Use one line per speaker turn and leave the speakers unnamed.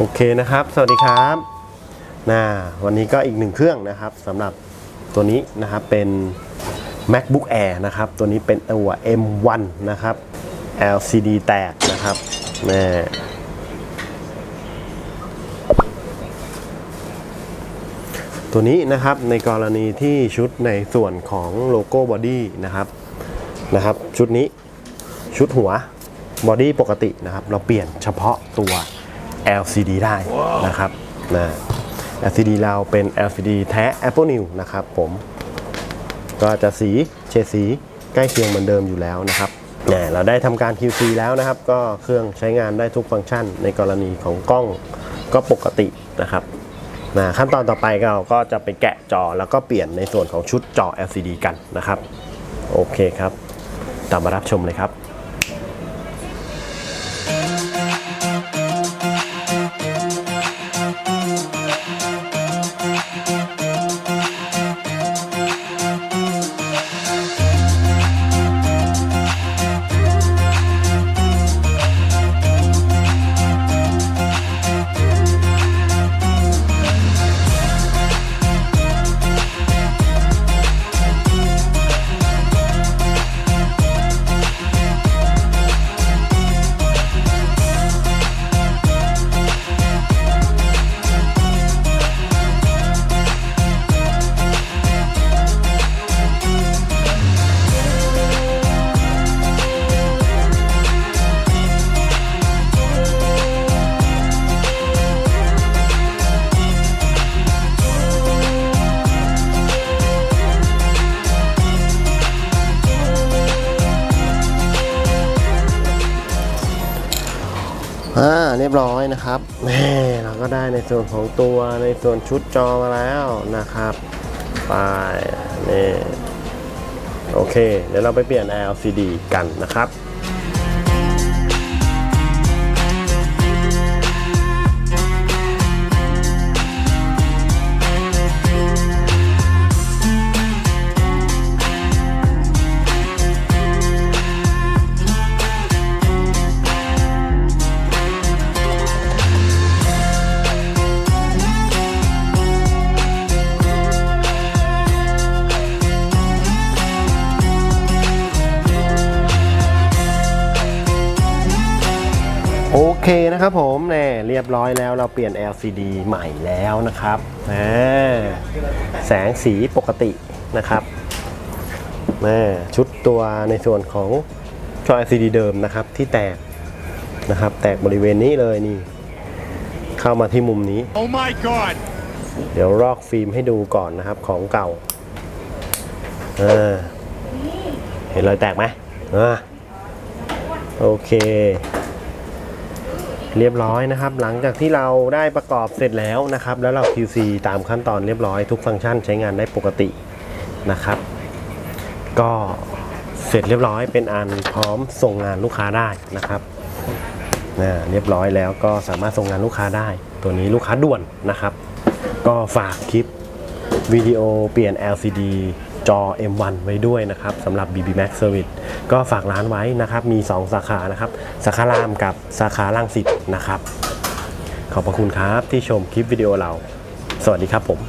โอเคนะครับ สวัสดีครับนะวันนี้ก็อีกหนึ่งเครื่องนะครับสำหรับตัวนี้นะครับเป็น MacBook Air นะครับ ตัวนี้เป็นตัว M1 นะครับ LCD แตกนะครับน่ตัวนี้นะครับในกรณีที่ชุดในส่วนของโลโก้บอดี้นะครับนะครับ ชุดนี้ชุดหัวบอดี้ปกตินะครับ เราเปลี่ยนเฉพาะตัว LCD ได้นะครับนะ LCD เราเป็น LCD แท้ Apple New นะครับผม ก็จะสีเฉดสีใกล้เคียงเหมือนเดิมอยู่แล้วนะครับเนี่ยเราได้ทำการ QC แล้วนะครับ ก็เครื่องใช้งานได้ทุกฟังก์ชัน ในกรณีของกล้องก็ปกตินะครับนะขั้นตอนต่อไปเราก็จะไปแกะจอแล้วก็เปลี่ยนในส่วนของชุดจอ LCD กันนะครับ โอเคครับ ตามมารับชมเลยครับ อ่าเรียบร้อยนะครับแม่เราก็ได้ในส่วนของตัวในส่วนชุดจอมาแล้วนะครับไปนี่โอเค เดี๋ยวเราไปเปลี่ยน LCD กันนะครับ เคนะครับผมเนี่ยเรียบร้อยแล้วเราเปลี่ยน LCD ใหม่แล้วนะครับอ่าแสงสีปกตินะครับแม่ชุดตัวในส่วนของจอ LCD เดิมนะครับที่แตกนะครับ แตกบริเวณนี้เลยนี่ เข้ามาที่มุมนี้
Oh my god!
เดี๋ยวลอกฟิล์มให้ดูก่อนนะครับของเก่าเออเห็นรอยแตกไหมอ่าโอเค เรียบร้อยนะครับ หลังจากที่เราได้ประกอบเสร็จแล้วนะครับ แล้วเรา QC ตามขั้นตอนเรียบร้อยทุกฟังก์ชันใช้งานได้ปกตินะครับ ก็เสร็จเรียบร้อยเป็นอันพร้อมส่งงานลูกค้าได้นะครับนะเรียบร้อยแล้วก็สามารถส่งงานลูกค้าได้ ตัวนี้ลูกค้าด่วนนะครับ ก็ฝากคลิปวิดีโอเปลี่ยน LCD จอ M1 ไว้ด้วยนะครับสำหรับ BB Max Service ก็ฝากร้านไว้นะครับ มี 2 สาขานะครับ สาขารามกับสาขาลังสิตนะครับ ขอบพระคุณครับที่ชมคลิปวิดีโอเรา สวัสดีครับผม